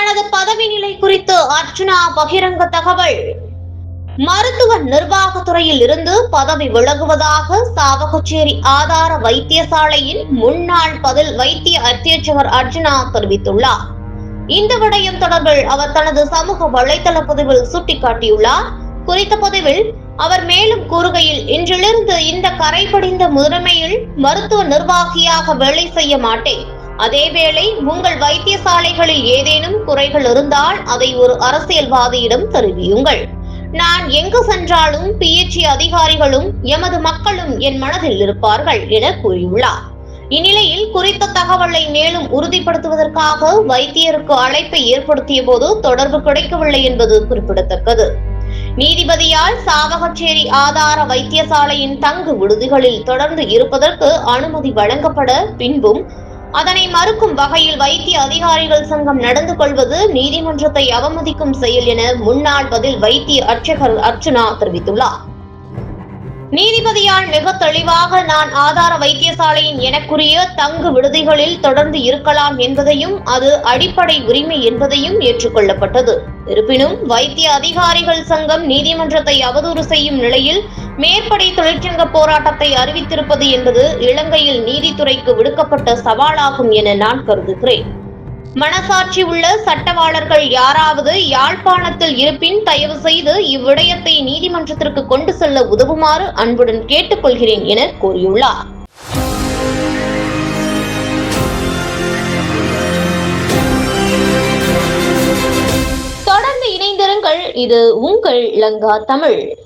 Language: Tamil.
தனது பதவி நிலை குறித்து அர்ச்சுனா பகிரங்க தகவல். மருத்துவ நிர்வாகத்துறையில் இருந்து பதவி விலகுவதாக சாவகச்சேரி ஆதார வைத்தியசாலையின் முன்னாள் பதில் வைத்திய அத்தியட்சகர் அர்ஜுனா தெரிவித்துள்ளார். இந்த விடயம் தொடர்பில் அவர் தனது சமூக வலைதள பதிவில் சுட்டிக்காட்டியுள்ளார். குறித்த பதிவில் அவர் மேலும் கூறுகையில் இன்றிலிருந்து இந்த கரைபடிந்த முதன்மையில் மருத்துவ நிர்வாகியாக வேலை செய்ய மாட்டேன். அதேவேளை உங்கள் வைத்தியசாலைகளில் ஏதேனும் குறைகள் இருந்தால் அதை ஒரு அரசியல்வாதியிடம் தெரிவியுங்கள். நான் எங்கு சென்றாலும் பிஎச்சி அதிகாரிகளும் எமது மக்களும் என் மனதில் இருப்பார்கள் என கூறியுள்ளார். இந்நிலையில் குறித்த தகவலை மேலும் உறுதிப்படுத்துவதற்காக வைத்தியருக்கு அழைப்பை ஏற்படுத்திய போது தொடர்பு கிடைக்கவில்லை என்பது குறிப்பிடத்தக்கது. நீதிபதியால் சாவகச்சேரி ஆதார வைத்தியசாலையின் தங்கு விடுதிகளில் தொடர்ந்து இருப்பதற்கு அனுமதி வழங்கப்பட பின்பும் அதனை மறுக்கும் வகையில் வைத்திய அதிகாரிகள் சங்கம் நடந்து கொள்வது நீதிமன்றத்தை அவமதிக்கும் செயல் என முன்னாள் பதில் வைத்திய அர்ச்சகர் அர்ச்சுனா தெரிவித்துள்ளார். நீதிபதியால் மிக தெளிவாக நான் ஆதார வைத்தியசாலையின் எனக்குரிய தங்கு விடுதிகளில் தொடர்ந்து இருக்கலாம் என்பதையும் அது அடிப்படை உரிமை என்பதையும் ஏற்றுக்கொள்ளப்பட்டது. இருப்பினும் வைத்திய அதிகாரிகள் சங்கம் நீதிமன்றத்தை அவதூறு செய்யும் நிலையில் மேற்படை தொழிற்சங்க போராட்டத்தை அறிவித்திருப்பது என்பது இலங்கையில் நீதித்துறைக்கு விடுக்கப்பட்ட சவாலாகும் என நான் கருதுகிறேன். மனசாட்சி உள்ள சட்டவாளர்கள் யாராவது யாழ்ப்பாணத்தில் இருப்பின் தயவு செய்து இவ்விடயத்தை நீதிமன்றத்திற்கு கொண்டு செல்ல உதவுமாறு அன்புடன் கேட்டுக்கொள்கிறேன் என கூறியுள்ளார். தொடர்ந்து இணைந்திருங்கள். இது உங்கள் லங்கா தமிழ்.